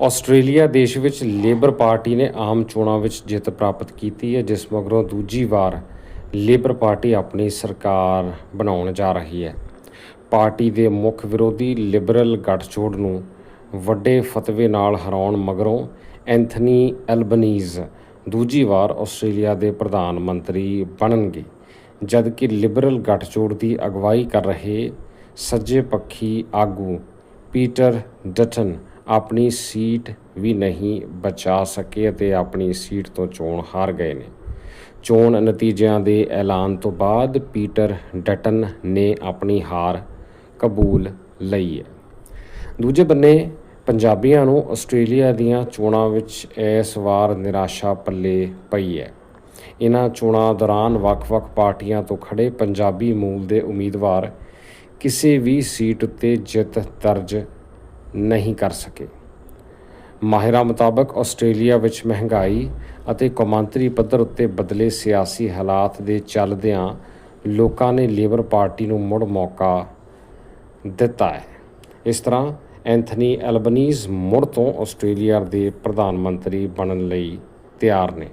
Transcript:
Australia ਦੇਸ਼ ਵਿੱਚ labour party ਨੇ ਆਮ ਚੋਣਾਂ ਵਿੱਚ ਜਿੱਤ ਪ੍ਰਾਪਤ ਕੀਤੀ ਹੈ, ਜਿਸ ਮਗਰੋਂ ਦੂਜੀ ਵਾਰ ਲੇਬਰ ਪਾਰਟੀ ਆਪਣੀ ਸਰਕਾਰ ਬਣਾਉਣ ਜਾ ਰਹੀ ਹੈ। ਪਾਰਟੀ ਦੇ ਮੁੱਖ ਵਿਰੋਧੀ ਲਿਬਰਲ ਗੱਠਜੋੜ ਨੂੰ ਵੱਡੇ ਫਤਵੇ ਨਾਲ ਹਰਾਉਣ ਮਗਰੋਂ ਐਂਥਨੀ ਐਲਬਨੀਜ਼ ਦੂਜੀ ਵਾਰ ਆਸਟ੍ਰੇਲੀਆ ਦੇ ਪ੍ਰਧਾਨ ਮੰਤਰੀ ਬਣਨਗੇ, ਜਦਕਿ ਲਿਬਰਲ ਗੱਠਜੋੜ ਦੀ ਅਗਵਾਈ ਕਰ ਰਹੇ ਸੱਜੇ ਪੱਖੀ ਆਗੂ ਪੀਟਰ ਡਟਨ ਆਪਣੀ ਸੀਟ ਵੀ ਨਹੀਂ ਬਚਾ ਸਕੇ ਅਤੇ ਆਪਣੀ ਸੀਟ ਤੋਂ ਚੋਣ ਹਾਰ ਗਏ ਨੇ। ਚੋਣ ਨਤੀਜਿਆਂ ਦੇ ਐਲਾਨ ਤੋਂ ਬਾਅਦ ਪੀਟਰ ਡਟਨ ਨੇ ਆਪਣੀ ਹਾਰ ਕਬੂਲ ਲਈ ਹੈ। ਦੂਜੇ ਬੰਨੇ ਪੰਜਾਬੀਆਂ ਨੂੰ ਆਸਟ੍ਰੇਲੀਆ ਦੀਆਂ ਚੋਣਾਂ ਵਿੱਚ ਇਸ ਵਾਰ ਨਿਰਾਸ਼ਾ ਪੱਲੇ ਪਈ ਹੈ। ਇਹਨਾਂ ਚੋਣਾਂ ਦੌਰਾਨ ਵੱਖ-ਵੱਖ ਪਾਰਟੀਆਂ ਤੋਂ ਖੜੇ ਪੰਜਾਬੀ ਮੂਲ ਦੇ ਉਮੀਦਵਾਰ ਕਿਸੇ ਵੀ ਸੀਟ ਉੱਤੇ ਜਿੱਤ ਦਰਜ ਨਹੀਂ ਕਰ ਸਕੇ। ਮਾਹਿਰਾਂ ਮੁਤਾਬਕ ਆਸਟ੍ਰੇਲੀਆ ਵਿੱਚ ਮਹਿੰਗਾਈ ਅਤੇ ਕੌਮਾਂਤਰੀ ਪੱਧਰ ਉੱਤੇ ਬਦਲੇ ਸਿਆਸੀ ਹਾਲਾਤ ਦੇ ਚੱਲਦਿਆਂ ਲੋਕਾਂ ਨੇ ਲੇਬਰ ਪਾਰਟੀ ਨੂੰ ਮੁੜ ਮੌਕਾ ਦਿੱਤਾ ਹੈ। ਇਸ ਤਰ੍ਹਾਂ ਐਂਥਨੀ ਐਲਬਨੀਜ਼ ਮੁੜ ਤੋਂ ਆਸਟ੍ਰੇਲੀਆ ਦੇ ਪ੍ਰਧਾਨ ਮੰਤਰੀ ਬਣਨ ਲਈ ਤਿਆਰ ਨੇ।